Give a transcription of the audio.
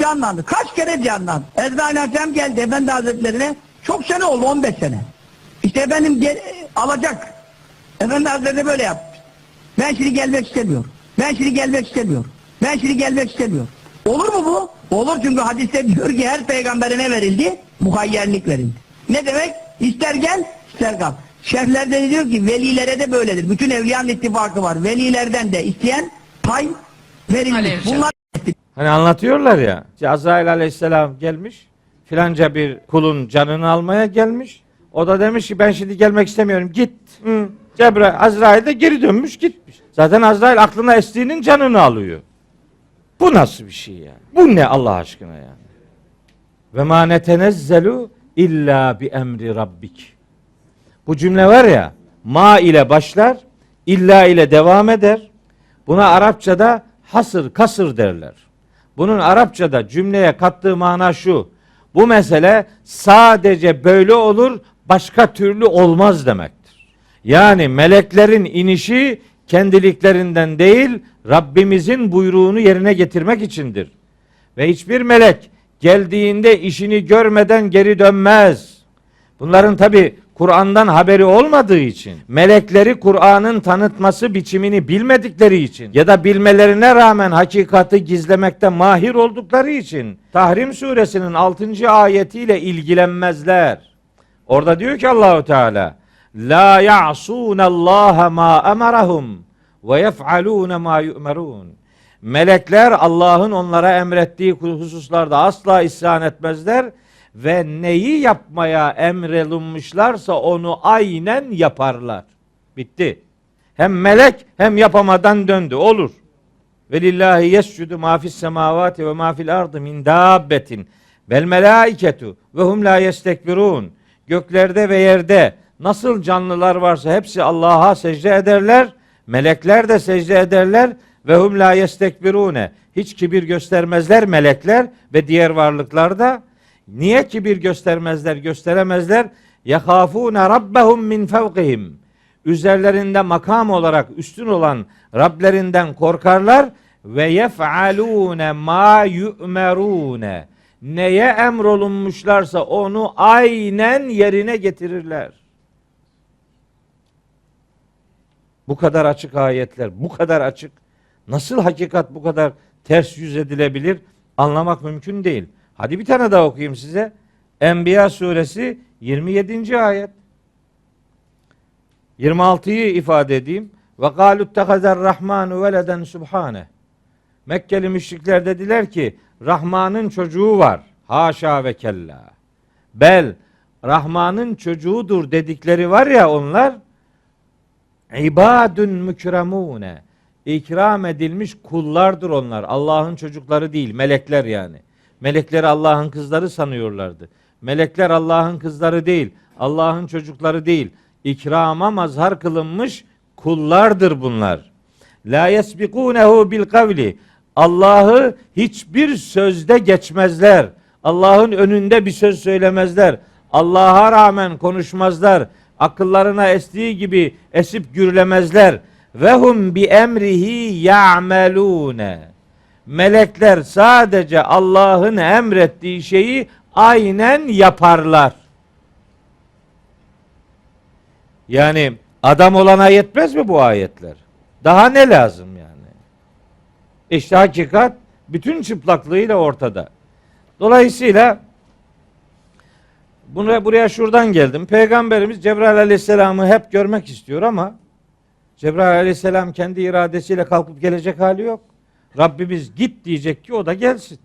canlandı. Kaç kere canlandı. Ezrail Aleyhisselam geldi Efendi Hazretlerine. Çok sene oldu 15 sene. İşte gel, alacak. Efendi Hazretleri böyle yaptı. Ben şimdi gelmek istemiyorum. Ben şimdi gelmek istemiyorum. Ben şimdi gelmek istemiyorum. Olur mu bu? Olur çünkü hadiste diyor ki her peygamberine verildi, muhayyerlik verildi. Ne demek? İster gel, ister kal. Şerhlerde de diyor ki velilere de böyledir. Bütün evliyanın ittifakı var. Velilerden de isteyen pay verilmiş. Bunlar Hani anlatıyorlar ya. Azrail aleyhisselam gelmiş. Filanca bir kulun canını almaya gelmiş. O da demiş ki ben şimdi gelmek istemiyorum. Git. Hı. Cebrail, Azrail de geri dönmüş gitmiş. Zaten Azrail aklına estiğinin canını alıyor. Bu nasıl bir şey yani? Bu ne Allah aşkına yani? Ve ma netenezzelu illa bi emri rabbik. Bu cümle var ya ma ile başlar, illa ile devam eder. Buna Arapçada hasır kasır derler. Bunun Arapçada cümleye kattığı mana şu. Bu mesele sadece böyle olur, başka türlü olmaz demektir. Yani meleklerin inişi kendiliklerinden değil, Rabbimizin buyruğunu yerine getirmek içindir. Ve hiçbir melek geldiğinde işini görmeden geri dönmez. Bunların tabi Kur'an'dan haberi olmadığı için, melekleri Kur'an'ın tanıtması biçimini bilmedikleri için ya da bilmelerine rağmen hakikati gizlemekte mahir oldukları için Tahrim suresinin 6. ayetiyle ilgilenmezler. Orada diyor ki Allahu Teala La ya'sunallaha ma emarahum ve yef'alun ma yu'merun. Melekler Allah'ın onlara emrettiği hususlarda asla isyan etmezler ve neyi yapmaya emrolunmuşlarsa onu aynen yaparlar. Bitti. Hem melek hem yapamadan döndü. Olur. Ve lillahi yescudu ma fis semavati ve ma fil ardı min dabbetin vel melaiketu ve hum la yestekbirun. Göklerde ve yerde nasıl canlılar varsa hepsi Allah'a secde ederler. Melekler de secde ederler ve hum la yestekbirune. Hiç kibir göstermezler melekler ve diğer varlıklar da. Niye kibir göstermezler, gösteremezler? Yahafune rabbehum min fevkihim. Üzerlerinde makam olarak üstün olan Rablerinden korkarlar ve yef'alune ma yu'merune. Neye emrolunmuşlarsa onu aynen yerine getirirler. Bu kadar açık ayetler, bu kadar açık. Nasıl hakikat bu kadar ters yüz edilebilir? Anlamak mümkün değil. Hadi bir tane daha okuyayım size. Enbiya suresi 27. ayet. 26'yı ifade edeyim. Ve galu tehazer rahmanu veleden subhane. Mekkeli müşrikler dediler ki Rahman'ın çocuğu var. Haşa ve kella. Bel Rahman'ın çocuğudur dedikleri var ya onlar ibadun mükremune. İkram edilmiş kullardır onlar. Allah'ın çocukları değil, melekler yani. Melekleri Allah'ın kızları sanıyorlardı. Melekler Allah'ın kızları değil, Allah'ın çocukları değil. İkrama mazhar kılınmış kullardır bunlar. La yesbikunehu bil kavli. Allah'ı hiçbir sözde geçmezler. Allah'ın önünde bir söz söylemezler. Allah'a rağmen konuşmazlar. Akıllarına estiği gibi esip gürlemezler. Ve hum bi emrihi ya'melune. Melekler sadece Allah'ın emrettiği şeyi aynen yaparlar. Yani adam olana yetmez mi bu ayetler? Daha ne lazım yani? İşte hakikat bütün çıplaklığıyla ortada. Dolayısıyla bunu buraya şuradan geldim. Peygamberimiz Cebrail Aleyhisselam'ı hep görmek istiyor ama Cebrail Aleyhisselam kendi iradesiyle kalkıp gelecek hali yok. Rabbimiz git diyecek ki o da gelsin.